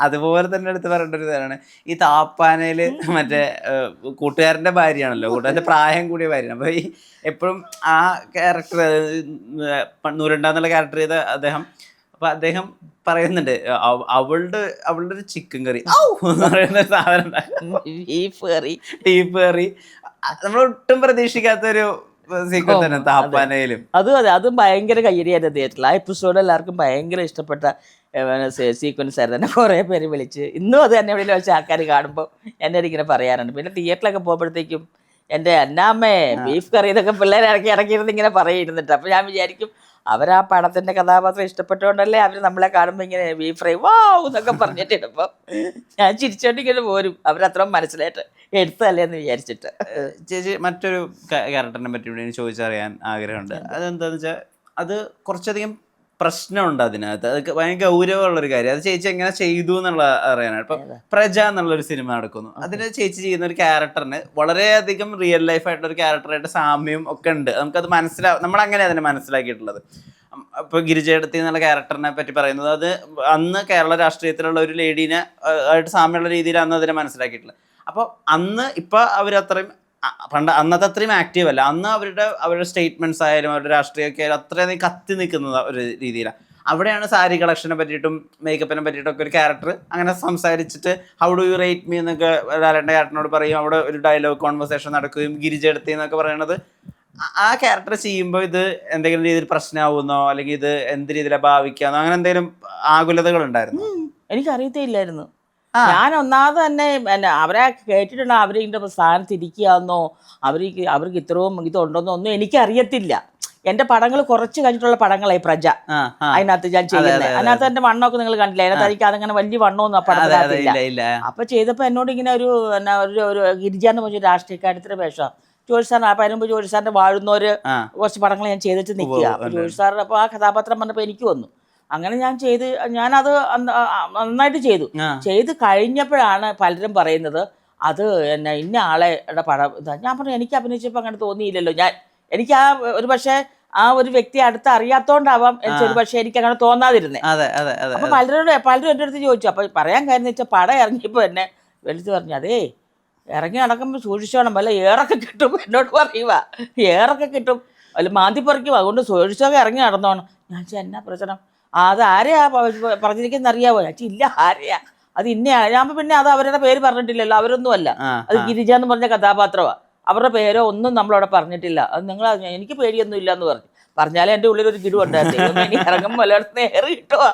അതുപോലെ തന്നെ എടുത്ത് പറയേണ്ട ഒരു ഇതാണ്. ഈ താപ്പാനയിൽ മറ്റേ കൂട്ടുകാരന്റെ ഭാര്യയാണല്ലോ. കൂട്ടുകാരന്റെ പ്രായം കൂടിയ ഭാര്യയാണ്. അപ്പൊ ഈ എപ്പോഴും ആ ക്യാരക്ടർ നൂരണ്ടാന്നുള്ള ക്യാരക്ടർ ചെയ്ത അദ്ദേഹം അപ്പൊ അദ്ദേഹം പറയുന്നുണ്ട് അവ- അവളുടെ അവളുടെ ഒരു ചിക്കൻ കറി പറയുന്ന സാധനം ബീഫ് കറി ബീഫ് കറി നമ്മൾ ഒട്ടും പ്രതീക്ഷിക്കാത്ത ഒരു സീക്വൻസ് തന്നെ താപ്പാനയിലും. അതും അതെ അതും ഭയങ്കര കയ്യടിയായിരുന്നു തിയേറ്ററിൽ ആ എപ്പിസോഡ് എല്ലാവർക്കും ഭയങ്കര ഇഷ്ടപ്പെട്ട സീക്വൻസ് ആയിരുന്നു. എന്നെ കുറേ പേര് വിളിച്ച്. ഇന്നും അത് എന്നെ എവിടെയെങ്കിലും വെച്ച് ആൾക്കാർ കാണുമ്പോൾ എന്നെ ഇങ്ങനെ പറയാറുണ്ട്. പിന്നെ തിയേറ്ററിലൊക്കെ പോകുമ്പോഴത്തേക്കും എന്റെ അന്നാമ്മേ ബീഫ് കറി ഇതൊക്കെ പിള്ളേരെ ഇറക്കി ഇറക്കിയിരുന്ന് ഇങ്ങനെ പറയുന്നുണ്ട്. അപ്പോൾ ഞാൻ വിചാരിക്കും അവർ ആ പടത്തിന്റെ കഥാപാത്രം ഇഷ്ടപ്പെട്ടുകൊണ്ടല്ലേ അവർ നമ്മളെ കാണുമ്പോൾ ഇങ്ങനെ ബീഫ് ഫ്രൈ വാവ് എന്നൊക്കെ പറഞ്ഞിട്ടിടുമ്പോൾ ഞാൻ ചിരിച്ചോണ്ടിങ്ങനെ പോരും. അവരത്ര മനസ്സിലായിട്ട്. എടുത്തല്ലേ എന്ന് വിചാരിച്ചിട്ട് ചേച്ചി മറ്റൊരു ക്യാരക്ടറിനെ പറ്റി കൂടി എനിക്ക് ചോദിച്ചറിയാൻ ആഗ്രഹമുണ്ട്. അതെന്താന്ന് വെച്ചാൽ അത് കുറച്ചധികം പ്രശ്നമുണ്ട് അതിനകത്ത്. അത് ഭയങ്കര ഗൗരവമുള്ളൊരു കാര്യം. അത് ചേച്ചി എങ്ങനെ ചെയ്തു എന്നുള്ള അറിയാനാണ്. ഇപ്പൊ പ്രജ എന്നുള്ളൊരു സിനിമ നടക്കുന്നു. അതിന് ചേച്ചി ചെയ്യുന്ന ഒരു ക്യാരക്ടറിന് വളരെയധികം റിയൽ ലൈഫ് ആയിട്ടുള്ള ഒരു ക്യാരക്ടറായിട്ട് സാമ്യം ഒക്കെ ഉണ്ട്. നമുക്കത് മനസ്സിലാ നമ്മൾ അങ്ങനെ അതിനെ മനസ്സിലാക്കിയിട്ടുള്ളത്. അപ്പൊ ഇപ്പൊ ഗിരിജയടത്തി എന്നുള്ള ക്യാരക്ടറിനെ പറ്റി പറയുന്നത് അത് അന്ന് കേരള രാഷ്ട്രീയത്തിലുള്ള ഒരു ലേഡീനെ ആയിട്ട് സാമ്യമുള്ള രീതിയിൽ അന്ന് അതിനെ മനസ്സിലാക്കിയിട്ടുള്ളത്. അപ്പോൾ അന്ന് ഇപ്പോൾ അവരത്രയും പണ്ട് അന്നത്തെ അത്രയും ആക്റ്റീവ് അല്ല. അന്ന് അവരുടെ അവരുടെ സ്റ്റേറ്റ്മെന്റ്സ് ആയാലും അവരുടെ രാഷ്ട്രീയമൊക്കെ ആയാലും അത്രയധികം കത്തി നിൽക്കുന്ന ഒരു രീതിയിലാണ് അവിടെയാണ് സാരി കളക്ഷനെ പറ്റിയിട്ടും മേക്കപ്പിനെ പറ്റിയിട്ടൊക്കെ ഒരു ക്യാരക്ടർ അങ്ങനെ സംസാരിച്ചിട്ട് how do you rate me എന്നൊക്കെ ലാലേട്ടന്റെ ക്യാരക്ടറിനോട് പറയും. അവിടെ ഒരു ഡയലോഗ് കോൺവെർസേഷൻ നടക്കുകയും ഗിരിജ എടുത്തി എന്നൊക്കെ പറയുന്നത് ആ- ക്യാരക്ടർ ചെയ്യുമ്പോൾ ഇത് എന്തെങ്കിലും രീതിയിൽ പ്രശ്നമാവുന്നോ അല്ലെങ്കിൽ ഇത് എന്ത് രീതിയിലാണ് ഭാവിക്കാന്നോ അങ്ങനെ എന്തെങ്കിലും ആകുലതകൾ ഉണ്ടായിരുന്നു എനിക്കറിയത്തേ ഇല്ലായിരുന്നു. ഞാൻ ഒന്നാമത് തന്നെ പിന്നെ അവരെ കേട്ടിട്ടുണ്ട്? അവരിന്റെ സ്ഥാനത്ത് ഇരിക്കുകയെന്നോ അവർക്ക് അവർക്ക് ഇത്രയും ഇതുണ്ടോന്നോ ഒന്നും എനിക്കറിയത്തില്ല. എന്റെ പടങ്ങൾ കുറച്ച് കഴിഞ്ഞിട്ടുള്ള പടങ്ങളായി പ്രജ. അതിനകത്ത് ഞാൻ ചെയ്യുന്നത്. അതെ, അതെ. അതിനകത്ത് എന്റെ വണ്ണമൊക്കെ നിങ്ങൾ കണ്ടില്ല അതിനകത്ത് എനിക്ക് അതങ്ങനെ വലിയ വണ്ണമൊന്നും ആ പടത്തിനകത്തില്ല അപ്പൊ ചെയ്തപ്പോ എന്നോട് ഇങ്ങനെ ഒരു എന്നാ ഒരു ഒരു ഗിരിജ എന്ന് പറഞ്ഞ രാഷ്ട്രീയക്കാരത്തിന്റെ വേഷം. ജോലി സാറിന് അപ്പൊ അതിനുമ്പ് ജോലി സാറിന്റെ വാഴുന്നവര് കുറച്ച് പടങ്ങൾ ഞാൻ ചെയ്തിട്ട് നിൽക്കുക. ജോലി സാറിന് അപ്പൊ ആ കഥാപാത്രം വന്നപ്പോ എനിക്ക് വന്നു. അങ്ങനെ ഞാൻ ചെയ്ത് ഞാനത് നന്നായിട്ട് ചെയ്തു. ചെയ്ത് കഴിഞ്ഞപ്പോഴാണ് പലരും പറയുന്നത് അത് എന്നെ ഇന്ന ആളെ പടം ഇതാ. ഞാൻ പറഞ്ഞു എനിക്ക് അഭിനയിച്ചപ്പോൾ അങ്ങനെ തോന്നിയില്ലല്ലോ. ഞാൻ എനിക്ക് ആ ഒരു പക്ഷേ ആ ഒരു വ്യക്തി അടുത്ത് അറിയാത്തോണ്ടാവാം ഒരു പക്ഷേ എനിക്ക് അങ്ങനെ തോന്നാതിരുന്നേ. അതെ അതെ അതെ അപ്പൊ പലരോട് പലരും എന്റെ അടുത്ത് ചോദിച്ചു അപ്പൊ പറയാൻ കാര്യം വെച്ചാൽ പടം ഇറങ്ങിയപ്പോൾ എന്നെ വെളുത്ത് പറഞ്ഞു അതേ ഇറങ്ങി നടക്കുമ്പോൾ സൂക്ഷിച്ചോണം വല്ല ഏറൊക്കെ കിട്ടും എന്നോട് പറയുക ഏറൊക്കെ കിട്ടും. വല്ല മാന്തി പറിക്കും അതുകൊണ്ട് സൂക്ഷിച്ചൊക്കെ ഇറങ്ങി നടന്നോണം. ഞാൻ എന്നാ പ്രശ്നം? അത് ആരെയാ പറഞ്ഞിരിക്കുന്ന അറിയാവോ? ചേച്ചി ഇല്ല ആരെയാ? അത് ഇന്നയാണ് ഞാൻ പിന്നെ അത് അവരുടെ പേര് പറഞ്ഞിട്ടില്ലല്ലോ. അവരൊന്നും അല്ല അത് ഗിരിജ എന്ന് പറഞ്ഞ കഥാപാത്രമാണ് അവരുടെ പേരോ ഒന്നും നമ്മളവിടെ പറഞ്ഞിട്ടില്ല. അത് നിങ്ങൾ എനിക്ക് പേടിയൊന്നും ഇല്ല എന്ന് പറഞ്ഞു. പറഞ്ഞാലേ എന്റെ ഉള്ളിൽ ഒരു ഗിരു ഉണ്ടായിരുന്നു ഇനി ഇറങ്ങും മലയാളത്തിൽ ഏറെ കിട്ടുക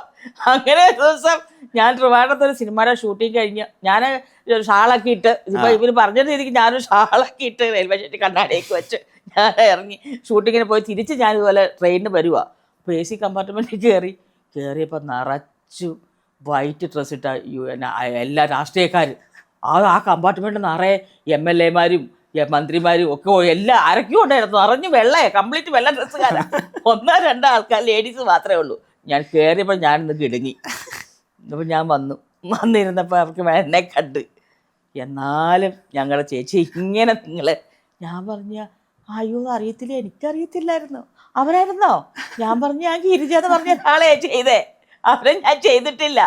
അങ്ങനെ ദിവസം ഞാൻ ട്രിവാൻഡ്രത്ത് ഒരു സിനിമയുടെ ഷൂട്ടിങ് കഴിഞ്ഞ് ഞാൻ ഷാളാക്കിയിട്ട് ഷാളൊക്കെ ഇട്ട് ഇപ്പൊ ഇവർ പറഞ്ഞ രീതിക്ക് ഞാനൊരു ഷാളൊക്കെ ഇട്ട് റെയിൽവേ സ്റ്റേഷൻ കണ്ണാടിയൊക്കെ വെച്ച് ഞാൻ ഇറങ്ങി. ഷൂട്ടിങ്ങിന് പോയി തിരിച്ച് ഞാൻ ഇതുപോലെ ട്രെയിനിന് വരുവാ. അപ്പോൾ എ സി കമ്പാർട്ട്മെന്റിൽ കയറി കയറിയപ്പോൾ നിറച്ചു വൈറ്റ് ഡ്രസ് ഇട്ട എല്ലാ രാഷ്ട്രീയക്കാരും. ആ ആ കമ്പാർട്ട്മെന്റ് നിറയെ എം എൽ എമാരും മന്ത്രിമാരും ഒക്കെ എല്ലാം ആരൊക്കെയും ഉണ്ടായിരുന്നു. നിറഞ്ഞു വെള്ളയെ കംപ്ലീറ്റ് വെള്ള ഡ്രസ്സുകാരാ ഒന്നോ രണ്ടോ ആൾക്കാർ ലേഡീസ് മാത്രമേ ഉള്ളൂ. ഞാൻ കയറിയപ്പോൾ ഞാനിന്ന് കിടുങ്ങി. അപ്പോൾ ഞാൻ വന്നു. വന്നിരുന്നപ്പോൾ അവർക്ക് എന്നെ കണ്ട്. എന്നാലും ഞങ്ങളുടെ ചേച്ചി ഇങ്ങനെ നിങ്ങൾ ഞാൻ പറഞ്ഞ അയ്യോ അറിയത്തില്ല എനിക്കറിയത്തില്ലായിരുന്നു. അവരായിരുന്നോ? ഞാൻ പറഞ്ഞു ഞാൻ ഗിരിജ എന്ന് പറഞ്ഞ ഒരാളെ ചെയ്തേ. അവരെ ഞാൻ ചെയ്തിട്ടില്ല.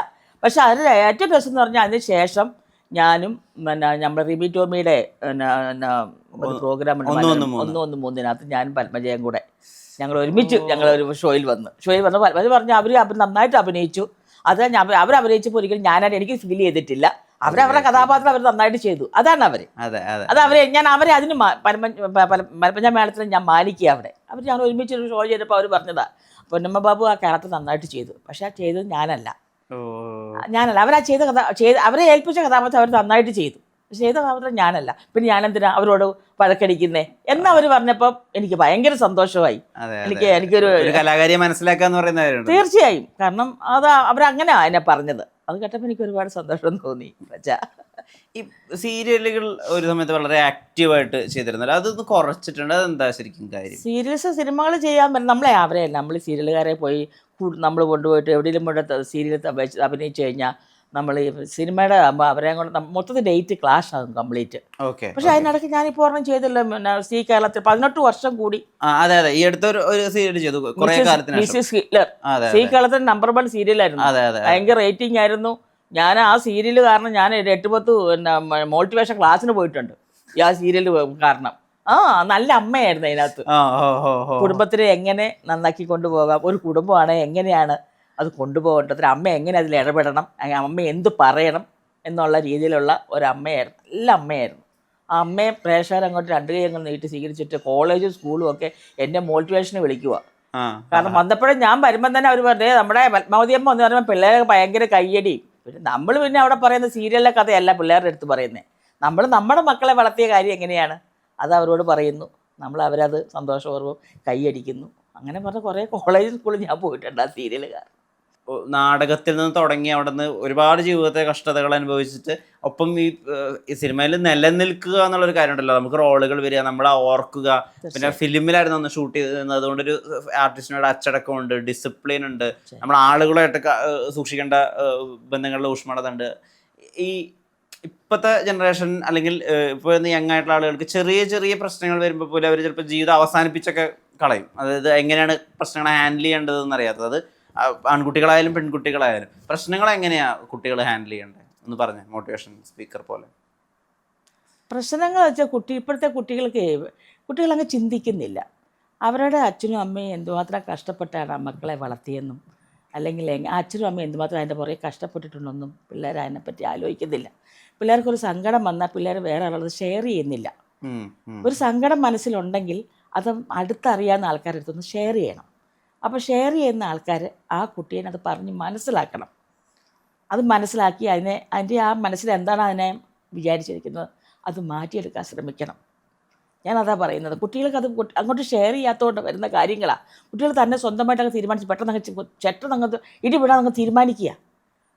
പക്ഷെ അതിൽ ഏറ്റവും രസം എന്ന് പറഞ്ഞാൽ അതിന് ശേഷം ഞാനും പിന്നെ നമ്മുടെ റിമി ടോമിയുടെ പ്രോഗ്രാം ഒന്ന് ഒന്ന് മൂന്ന്. ഒന്ന് ഒന്ന് മൂന്നിനകത്ത് ഞാനും പത്മജയും കൂടെ ഞങ്ങൾ ഒരുമിച്ച് ഞങ്ങൾ ഒരു ഷോയിൽ വന്നു. ഷോയിൽ വന്ന് പത്മജ പറഞ്ഞു അവർ നന്നായിട്ട് അഭിനയിച്ചു. അത് ഞാൻ അവർ അഭിനയിച്ചപ്പോൾ ഒരിക്കലും ഞാനായിട്ട് എനിക്ക് ഫീൽ ചെയ്തിട്ടില്ല. അവരവരുടെ കഥാപാത്രം അവർ നന്നായിട്ട് ചെയ്തു. അതാണ് അവർ അതെ അവരെ ഞാൻ അവരെ അതിന് മാ- പരമ- പ- പല- മേളത്തിന് ഞാൻ മാലിക്കുക അവിടെ. അവർ ഞാൻ ഒരുമിച്ച് ഒരു ഷോ ചെയ്തപ്പോൾ അവർ പറഞ്ഞതാ പൊന്നമ്മ ബാബു ആ ക്യാരക്ടർ നന്നായിട്ട് ചെയ്തു. പക്ഷെ ആ ചെയ്തത് ഞാനല്ല. ഞാനല്ല. അവരാ ചെയ്ത കഥ ചെയ്ത് അവരെ ഏൽപ്പിച്ച കഥാപാത്രം അവർ നന്നായിട്ട് ചെയ്തു. പക്ഷെ ചെയ്ത കഥാപാത്രം ഞാനല്ല. പിന്നെ ഞാനെന്തിനാ അവരോട് വഴക്കടിക്കുന്നേ? അവർ പറഞ്ഞപ്പോൾ എനിക്ക് ഭയങ്കര സന്തോഷമായി. എനിക്ക് എനിക്കൊരു കലാകാരിയെ മനസ്സിലാക്കാന്ന് പറയുന്ന തീർച്ചയായും. കാരണം അത് അവരങ്ങനെ എന്നെ പറഞ്ഞത്. അത് കേട്ടപ്പോൾ എനിക്ക് ഒരുപാട് സന്തോഷം തോന്നി പ്രജ. ഈ സീരിയലുകൾ ഒരു സമയത്ത് വളരെ ആക്റ്റീവായിട്ട് ചെയ്തിരുന്നല്ലോ അതൊന്ന് കുറച്ചിട്ടുണ്ട് അതെന്താ ശരിക്കും കാര്യം? സീരിയൽസ് സിനിമകൾ ചെയ്യാൻ പറ്റും നമ്മളെ അവരെയല്ല നമ്മൾ സീരിയലുകാരെ പോയി നമ്മൾ കൊണ്ടുപോയിട്ട് എവിടെയെങ്കിലും കൊണ്ട് സീരിയൽ അഭിനയിച്ചു കഴിഞ്ഞാൽ നമ്മൾ ഈ സിനിമയുടെ ആകുമ്പോൾ അവരെ കൊണ്ട് മൊത്തത്തിൽ ഡേറ്റ് ക്ലാഷ് ആകും കംപ്ലീറ്റ്. ഓക്കെ പക്ഷെ അതിനിടയ്ക്ക് ഞാനിപ്പോൾ ഒരെണ്ണം ചെയ്തില്ല പിന്നെ സി കേരളത്തിൽ പതിനെട്ട് വർഷം കൂടി. അതെ അതെ. ഈ അടുത്തൊരു ഒരു സീരിയൽ ചെയ്തു കുറേ കാലത്തിന് ഹിറ്റ്ലർ. സി കേരളത്തിൽ നമ്പർ വൺ സീരിയലായിരുന്നു ഭയങ്കര റേറ്റിംഗ് ആയിരുന്നു. ഞാൻ ആ സീരിയൽ കാരണം ഞാൻ എട്ട് പത്ത് പിന്നെ മോട്ടിവേഷൻ ക്ലാസ്സിന് പോയിട്ടുണ്ട് ഈ ആ സീരിയൽ കാരണം. ആ നല്ല അമ്മയായിരുന്നു അതിനകത്ത്. കുടുംബത്തിനെ എങ്ങനെ നന്നാക്കി കൊണ്ടുപോകാം ഒരു കുടുംബമാണ് എങ്ങനെയാണ് അത് കൊണ്ടുപോകേണ്ടതിന് അമ്മ എങ്ങനെ അതിൽ ഇടപെടണം? അമ്മ എന്ത് പറയണം? എന്നുള്ള രീതിയിലുള്ള ഒരു അമ്മയായിരുന്നു. നല്ല അമ്മയായിരുന്നു. ആ അമ്മയെ പ്രേക്ഷകർ അങ്ങോട്ട് രണ്ട് കൈ അങ്ങ് നീട്ടി സ്വീകരിച്ചിട്ട് കോളേജും സ്കൂളും ഒക്കെ എന്റെ മോട്ടിവേഷന് വിളിക്കുക കാരണം വന്നപ്പോഴും ഞാൻ വരുമ്പം തന്നെ അവർ പറഞ്ഞേ നമ്മുടെ പത്മാവതി അമ്മ എന്ന് പറയുമ്പോൾ പിള്ളേർ ഭയങ്കര കയ്യടി. പിന്നെ നമ്മൾ പിന്നെ അവിടെ പറയുന്ന സീരിയലിലെ കഥയല്ല പിള്ളേരുടെ അടുത്ത് പറയുന്നത് നമ്മൾ നമ്മുടെ മക്കളെ വളർത്തിയ കാര്യം എങ്ങനെയാണ്? അത് അവരോട് പറയുന്നു. നമ്മൾ അവരത് സന്തോഷപൂർവം കൈയടിക്കുന്നു. അങ്ങനെ പറഞ്ഞ കുറേ കോളേജ് സ്കൂളിൽ ഞാൻ പോയിട്ടുണ്ട് ആ സീരിയലുകാർ. നാടകത്തിൽ നിന്ന് തുടങ്ങി അവിടെ നിന്ന് ഒരുപാട് ജീവിതത്തെ കഷ്ടതകൾ അനുഭവിച്ചിട്ട് ഒപ്പം ഈ സിനിമയിൽ നിലനിൽക്കുക എന്നുള്ളൊരു കാര്യമുണ്ടല്ലോ. നമുക്ക് റോളുകൾ വരിക നമ്മളെ ഓർക്കുക. പിന്നെ ഫിലിമിലായിരുന്നു അന്ന് ഷൂട്ട് ചെയ്തിരുന്നത്. അതുകൊണ്ടൊരു ആർട്ടിസ്റ്റിനോട് അച്ചടക്കമുണ്ട് ഡിസിപ്ലിൻ ഉണ്ട്. നമ്മൾ ആളുകളായിട്ട് സൂക്ഷിക്കേണ്ട ബന്ധങ്ങളിൽ ബന്ധങ്ങളുടെ ഊഷ്മളത ഉണ്ട്. ഈ ഇപ്പോഴത്തെ ജനറേഷൻ അല്ലെങ്കിൽ ഇപ്പോൾ യങ് ആയിട്ടുള്ള ആളുകൾക്ക് ചെറിയ ചെറിയ പ്രശ്നങ്ങൾ വരുമ്പോൾ പോലും അവർ ചിലപ്പോൾ ജീവിതം അവസാനിപ്പിച്ചൊക്കെ കളയും. അതായത് എങ്ങനെയാണ് പ്രശ്നങ്ങൾ ഹാൻഡിൽ ചെയ്യേണ്ടതെന്ന് അറിയാത്തത്. ആൺകുട്ടികളായാലും പെൺകുട്ടികളായാലും പ്രശ്നങ്ങൾ എങ്ങനെയാ കുട്ടികൾ ഹാൻഡിൽ ചെയ്യേണ്ടത് ഒന്ന് പറഞ്ഞേ മോട്ടിവേഷൻ സ്പീക്കർ പോലെ. പ്രശ്നങ്ങൾ വെച്ചാൽ കുട്ടി ഇപ്പോഴത്തെ കുട്ടികൾക്ക് കുട്ടികൾ കുട്ടികളങ്ങ് ചിന്തിക്കുന്നില്ല. അവരുടെ അച്ഛനും അമ്മയും എന്തുമാത്രം കഷ്ടപ്പെട്ടാണ് ആ മക്കളെ വളർത്തിയെന്നും അല്ലെങ്കിൽ അച്ഛനും അമ്മയും എന്തുമാത്രം അതിന്റെ പുറകെ കഷ്ടപ്പെട്ടിട്ടുണ്ടെന്നും പിള്ളേർ അതിനെപ്പറ്റി ആലോചിക്കുന്നില്ല. പിള്ളേർക്കൊരു സങ്കടം വന്നാൽ പിള്ളേർ വേറെ ആളത് ഷെയർ ചെയ്യുന്നില്ല. ഒരു സങ്കടം മനസ്സിലുണ്ടെങ്കിൽ അത് അടുത്തറിയാവുന്ന ആൾക്കാരുടെ അടുത്തൊന്ന് ഷെയർ ചെയ്യണം. അപ്പോൾ ഷെയർ ചെയ്യുന്ന ആൾക്കാർ ആ കുട്ടീനെ അത് പറഞ്ഞ് മനസ്സിലാക്കണം. അത് മനസ്സിലാക്കി അതിനെ അതിന്റെ ആ മനസ്സിൽ എന്താണ് അതിനെ വിചാരിച്ചിരിക്കുന്നത്? അത് മാറ്റിയെടുക്കാൻ ശ്രമിക്കണം. ഞാനതാ പറയുന്നത്. കുട്ടികൾക്ക് അത് അങ്ങോട്ട് ഷെയർ ചെയ്യാത്തതുകൊണ്ട് വരുന്ന കാര്യങ്ങളാണ് കുട്ടികൾ തന്നെ സ്വന്തമായിട്ട് അങ്ങ് തീരുമാനിച്ച് പെട്ടെന്ന് അങ്ങ് ചെട്ടെന്ന് അങ്ങ് ഇടിപെടാൻ അങ്ങ് തീരുമാനിക്കുക.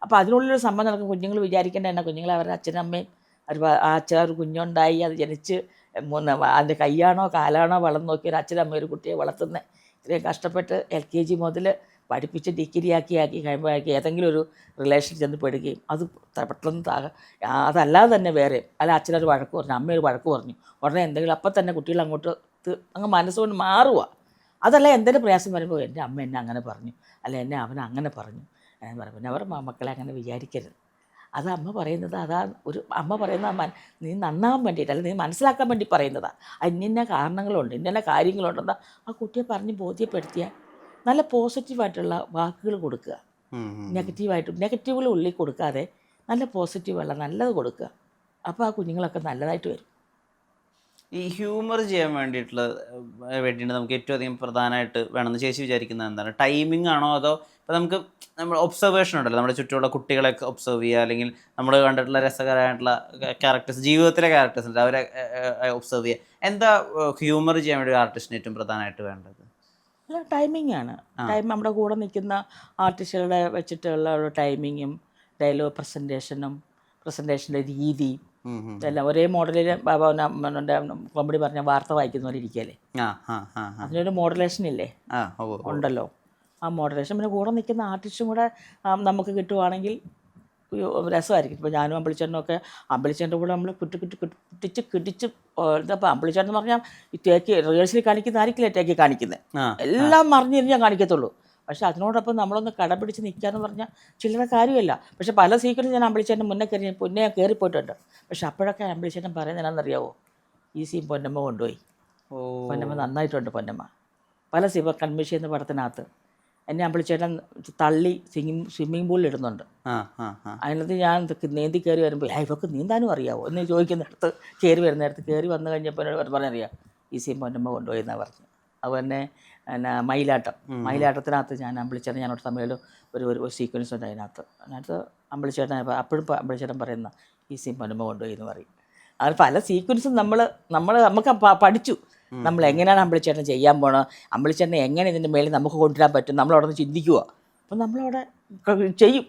അപ്പോൾ അതിനുള്ളിലൊരു സംബന്ധം നടക്കും. കുഞ്ഞുങ്ങൾ വിചാരിക്കേണ്ട തന്നെ കുഞ്ഞുങ്ങൾ അവരുടെ അച്ഛനും അമ്മയും അവർ അച്ഛൻ ഒരു കുഞ്ഞുണ്ടായി അത് ജനിച്ച് മൂന്ന് അതിന്റെ കൈയാണോ കാലാണോ വളർന്നു നോക്കി ഒരു അച്ഛനമ്മ ഒരു കുട്ടിയെ വളർത്തുന്നത് ഇത്രയും കഷ്ടപ്പെട്ട് എൽ കെ ജി മുതൽ പഠിപ്പിച്ച് ഡിഗ്രി ആക്കി കഴിയുമ്പോഴാക്കി ഏതെങ്കിലും ഒരു റിലേഷൻ ചെന്ന് പെടുകയും അത് പെട്ടെന്ന് അതല്ലാതെ തന്നെ വേറെ. അല്ല അച്ഛനൊരു വഴക്ക് പറഞ്ഞു അമ്മയൊരു വഴക്ക് പറഞ്ഞു. ഉടനെ എന്തെങ്കിലും അപ്പം തന്നെ കുട്ടികൾ അങ്ങോട്ട് അങ്ങ് മനസ്സുകൊണ്ട് മാറുക അതല്ല എന്തെങ്കിലും പ്രയാസം വരുമ്പോൾ എന്റെ അമ്മ എന്നെ അങ്ങനെ പറഞ്ഞു. അല്ല എന്നെ അവൻ അങ്ങനെ പറഞ്ഞു. എന്ന് പറഞ്ഞു. പിന്നെ അവർ മക്കളെ അങ്ങനെ വിചാരിക്കരുത്. അത് അമ്മ പറയുന്നത് അതാ ഒരു അമ്മ പറയുന്ന നീ നന്നാവാൻ വേണ്ടിയിട്ട് അല്ലെങ്കിൽ നീ മനസ്സിലാക്കാൻ വേണ്ടി പറയുന്നതാണ് ഇന്ന കാരണങ്ങളുണ്ട് ഇന്ന കാര്യങ്ങളുണ്ടെന്ന് ആ കുട്ടിയെ പറഞ്ഞ് ബോധ്യപ്പെടുത്തിയാൽ നല്ല പോസിറ്റീവായിട്ടുള്ള വാക്കുകൾ കൊടുക്കുക. നെഗറ്റീവായിട്ട് നെഗറ്റീവുകൾ ഉള്ളിൽ കൊടുക്കാതെ നല്ല പോസിറ്റീവുള്ള നല്ലത് കൊടുക്കുക. അപ്പോൾ ആ കുഞ്ഞുങ്ങളൊക്കെ നല്ലതായിട്ട് വരും. ഈ ഹ്യൂമർ ചെയ്യാൻ വേണ്ടിയിട്ടുള്ള വേണ്ടിയിട്ട് നമുക്ക് ഏറ്റവും അധികം പ്രധാനമായിട്ട് വേണമെന്ന് ചേച്ചി വിചാരിക്കുന്നത് എന്താണ്? ടൈമിംഗ് ആണോ അതോ ഇപ്പോൾ നമുക്ക് നമ്മൾ ഒബ്സർവേഷൻ ഉണ്ടല്ലോ. നമ്മുടെ ചുറ്റുമുള്ള കുട്ടികളെയൊക്കെ ഒബ്സർവ് ചെയ്യുക അല്ലെങ്കിൽ നമ്മൾ കണ്ടിട്ടുള്ള രസകരമായിട്ടുള്ള ക്യാരക്ടേഴ്സ് ജീവിതത്തിലെ ക്യാരക്ടേഴ്സ് ഉണ്ട്. അവരെ ഒബ്സർവ് ചെയ്യുക. എന്താ ഹ്യൂമർ ചെയ്യാൻ വേണ്ടി ആർട്ടിസ്റ്റിന് ഏറ്റവും പ്രധാനമായിട്ട് വേണ്ടത്? അല്ല ടൈമിംഗ് ആണ്. ടൈം നമ്മുടെ കൂടെ നിൽക്കുന്ന ആർട്ടിസ്റ്റുകളുടെ വെച്ചിട്ടുള്ള ഒരു ടൈമിങ്ങും ഡയലോഗ് പ്രസന്റേഷനും പ്രസന്റേഷന്റെ രീതിയും ഇതെല്ലാം ഒരേ മോഡലിൽ കോമഡി പറഞ്ഞ വാർത്ത വായിക്കുന്ന പോലെ അതിനൊരു മോഡലേഷൻ ഇല്ലേ. ഉണ്ടല്ലോ. ആ മോഡലേഷൻ പിന്നെ കൂടെ നിൽക്കുന്ന ആർട്ടിസ്റ്റും കൂടെ നമുക്ക് കിട്ടുവാണെങ്കിൽ രസമായിരിക്കും. ഇപ്പോൾ ഞാനും അമ്പിളിച്ചേട്ടനും ഒക്കെ അമ്പളിച്ചേട്ടന്റെ കൂടെ നമ്മൾ കുട്ടി കുട്ടി കുട്ടി- കുട്ടിച്ച് കിടിച്ച് ഇതപ്പോൾ അമ്പളിച്ചേട്ടൻ എന്ന് പറഞ്ഞാൽ ഈ തേക്ക് റിഹേഴ്സലിൽ കാണിക്കുന്ന ആയിരിക്കില്ല ടേക്ക് കാണിക്കുന്നത് എല്ലാം എല്ലാം ഞാൻ കാണിക്കത്തുള്ളൂ. പക്ഷെ അതിനോടൊപ്പം നമ്മളൊന്ന് കടപിടിച്ച് നിൽക്കാന്ന് പറഞ്ഞാൽ ചില്ലറ കാര്യമല്ല. പക്ഷെ പല സീക്വൻസ് ഞാൻ അമ്പളിച്ചേട്ടൻ മുന്നേ കയറി മുന്നേ ഞാൻ കയറിപ്പോയിട്ടുണ്ട്. പക്ഷെ അപ്പോഴൊക്കെ അമ്പളിച്ചേട്ടൻ പറയുന്നത് എന്നാണെന്നറിയാവോ ഈ സീൻ പൊന്നമ്മ കൊണ്ടുപോയി. ഓ. പൊന്നമ്മ നന്നായിട്ടുണ്ട് പൊന്നമ്മ. പല സിവ കൺമിഷി എന്ന പടത്തിനകത്ത്. എന്നെ അമ്പളിച്ചേട്ടൻ തള്ളി സ്വിമ്മിങ് സ്വിമ്മിംഗ് പൂളിൽ ഇടുന്നുണ്ട്. അതിനകത്ത് ഞാൻ നീന്തി കയറി വരുമ്പോൾ "ആ, ഇവർക്ക് നീന്താനും അറിയാവോ? എന്ന് ചോദിക്കുന്നിടത്ത് കയറി വരുന്നിടത്ത് കയറി വന്നു കഴിഞ്ഞപ്പോൾ എന്നോട് പറഞ്ഞറിയാം ഈ സീൻ പൊന്നമ്മ കൊണ്ടുപോയി എന്നാണ് പറഞ്ഞു. അതുപോലെ പിന്നെ മയിലാട്ടം. മയിലാട്ടത്തിനകത്ത് ഞാൻ അമ്പിളിച്ചേട്ടൻ ഞാനോട് തമ്മിലും ഒരു ഒരു സീക്വൻസ് ഉണ്ട് അതിനകത്ത്. അതിനകത്ത് അമ്പിളിച്ചേട്ടൻ അപ്പോഴും അമ്പിളിച്ചേട്ടൻ പറയുന്ന ഈ സീൻ പനുമ കൊണ്ടുപോയി എന്ന് പറയും. അത് പല സീക്വൻസും നമ്മൾ നമ്മൾ നമുക്ക് പഠിച്ചു. നമ്മൾ എങ്ങനെയാണ് അമ്പിളിച്ചേട്ടൻ ചെയ്യാൻ പോണത് അമ്പിളിച്ചേട്ടനെ എങ്ങനെ ഇതിന്റെ മേളിൽ നമുക്ക് കൊണ്ടുവരാൻ പറ്റും? നമ്മളവിടെ നിന്ന് ചിന്തിക്കുക അപ്പം നമ്മളവിടെ ചെയ്യും.